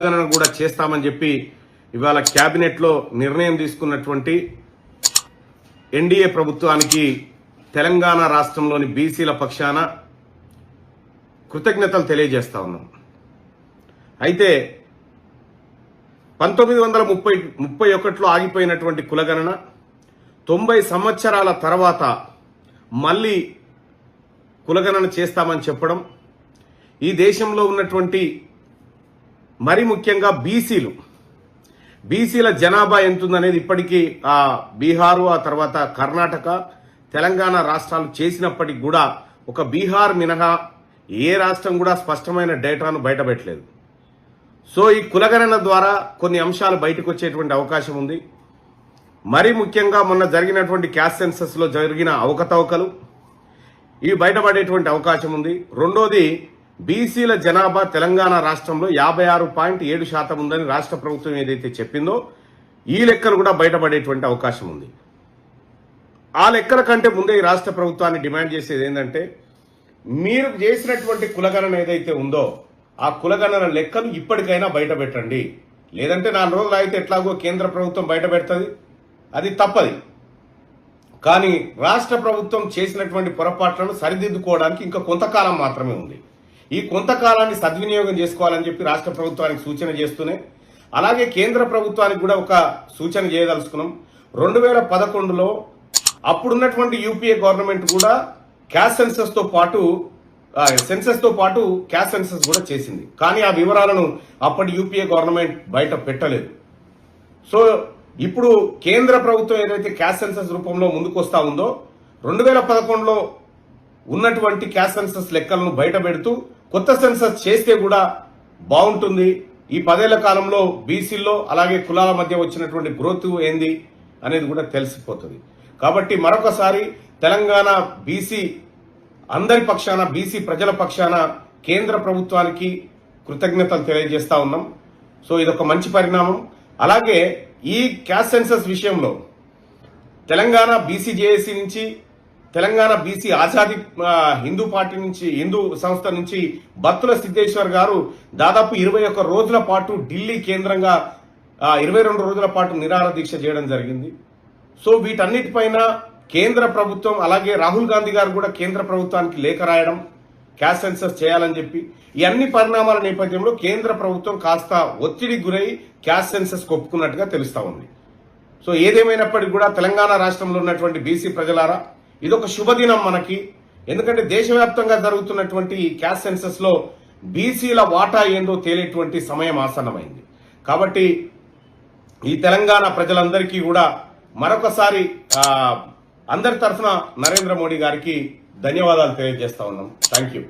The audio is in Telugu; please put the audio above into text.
గణన కూడా చేస్తామని చెప్పి ఇవాళ క్యాబినెట్లో నిర్ణయం తీసుకున్నటువంటి ఎన్డీఏ ప్రభుత్వానికి తెలంగాణ రాష్ట్రంలోని బీసీల పక్షాన కృతజ్ఞతలు తెలియజేస్తా ఉన్నాం. అయితే పంతొమ్మిది వందల ముప్పై ముప్పై ఒకటిలో ఆగిపోయినటువంటి కులగణన తొంభై సంవత్సరాల తర్వాత మళ్ళీ కులగణన చేస్తామని చెప్పడం ఈ దేశంలో ఉన్నటువంటి మరి ముఖ్యంగా బీసీలు. బీసీల జనాభా ఎంతుందనేది ఇప్పటికీ ఆ బీహారు ఆ తర్వాత కర్ణాటక తెలంగాణ రాష్ట్రాలు చేసినప్పటికి కూడా ఒక బీహార్ మినహా ఏ రాష్ట్రం కూడా స్పష్టమైన డేటాను బయటపెట్టలేదు. సో ఈ కులగణన ద్వారా కొన్ని అంశాలు బయటకు వచ్చేటువంటి అవకాశం ఉంది. మరి ముఖ్యంగా మొన్న జరిగినటువంటి క్యాస్ సెన్సెస్లో జరిగిన అవకతవకలు ఇవి బయటపడేటువంటి అవకాశం ఉంది. రెండోది బీసీల జనాభా తెలంగాణ రాష్ట్రంలో యాభై ఆరు పాయింట్ ఏడు శాతం ఉందని రాష్ట్ర ప్రభుత్వం ఏదైతే చెప్పిందో ఈ లెక్కలు కూడా బయటపడేటువంటి అవకాశం ఉంది. ఆ లెక్కల కంటే ముందే ఈ రాష్ట్ర ప్రభుత్వాన్ని డిమాండ్ చేసేది ఏంటంటే మీరు చేసినటువంటి కులగణన ఏదైతే ఉందో ఆ కులగణన లెక్కను ఇప్పటికైనా బయట పెట్టండి లేదంటే నాలుగు రోజులు అయితే ఎట్లాగో కేంద్ర ప్రభుత్వం బయట పెడుతుంది అది తప్పది. కానీ రాష్ట్ర ప్రభుత్వం చేసినటువంటి పొరపాట్లను సరిదిద్దుకోవడానికి ఇంకా కొంతకాలం మాత్రమే ఉంది. ఈ కొంతకాలాన్ని సద్వినియోగం చేసుకోవాలని చెప్పి రాష్ట్ర ప్రభుత్వానికి సూచన చేస్తూనే అలాగే కేంద్ర ప్రభుత్వానికి కూడా ఒక సూచన చేయదలుచుకున్నాం. రెండు వేల పదకొండులో అప్పుడున్నటువంటి యూపీఏ గవర్నమెంట్ కూడా క్యాష్ సెన్సెస్తో పాటు సెన్సెస్తో పాటు క్యాష్ సెన్సెస్ కూడా చేసింది. కానీ ఆ వివరాలను అప్పటి యూపీఏ గవర్నమెంట్ బయట పెట్టలేదు. సో ఇప్పుడు కేంద్ర ప్రభుత్వం ఏదైతే క్యాష్ సెన్సెస్ రూపంలో ముందుకు ఉందో రెండు వేల పదకొండులో ఉన్నటువంటి క్యాష్ సెన్సెస్ లెక్కలను బయట పెడుతూ కొత్త సెన్సస్ చేస్తే కూడా బాగుంటుంది. ఈ పదేళ్ళ కాలంలో బీసీల్లో అలాగే కులాల మధ్య వచ్చినటువంటి గ్రోత్ ఏంది అనేది కూడా తెలిసిపోతుంది. కాబట్టి మరొకసారి తెలంగాణ బీసీ అందరి పక్షాన బీసీ ప్రజల పక్షాన కేంద్ర ప్రభుత్వానికి కృతజ్ఞతలు తెలియజేస్తా ఉన్నాం. సో ఇదొక మంచి పరిణామం. అలాగే ఈ క్యాస్ట్ సెన్సస్ విషయంలో తెలంగాణ బీసీజేఏసీ నుంచి తెలంగాణ బీసీ ఆజాది హిందూ పార్టీ నుంచి హిందూ సంస్థ నుంచి బత్తుల సిద్ధేశ్వర్ గారు దాదాపు ఇరవై ఒక్క రోజుల పాటు ఢిల్లీ కేంద్రంగా ఇరవై రెండు రోజుల పాటు నిరాహార దీక్ష చేయడం జరిగింది. సో వీటన్నిటిపైన కేంద్ర ప్రభుత్వం అలాగే రాహుల్ గాంధీ గారు కూడా కేంద్ర ప్రభుత్వానికి లేఖ రాయడం క్యాష్ సెన్సస్ చేయాలని చెప్పి ఈ అన్ని పరిణామాల నేపథ్యంలో కేంద్ర ప్రభుత్వం కాస్త ఒత్తిడి గురై క్యాష్ సెన్సస్ ఒప్పుకున్నట్టుగా తెలుస్తా ఉంది. సో ఏదేమైనప్పటికీ కూడా తెలంగాణ రాష్ట్రంలో ఉన్నటువంటి బీసీ ప్రజలారా ఇదొక శుభదినం మనకి. ఎందుకంటే దేశవ్యాప్తంగా జరుగుతున్నటువంటి ఈ క్యాష్ సెన్సెస్లో బీసీల వాటా ఏందో తేలేటువంటి సమయం ఆసన్నమైంది. కాబట్టి ఈ తెలంగాణ ప్రజలందరికీ కూడా మరొకసారి అందరి తరఫున నరేంద్ర మోడీ గారికి ధన్యవాదాలు తెలియజేస్తా ఉన్నాం. Thank you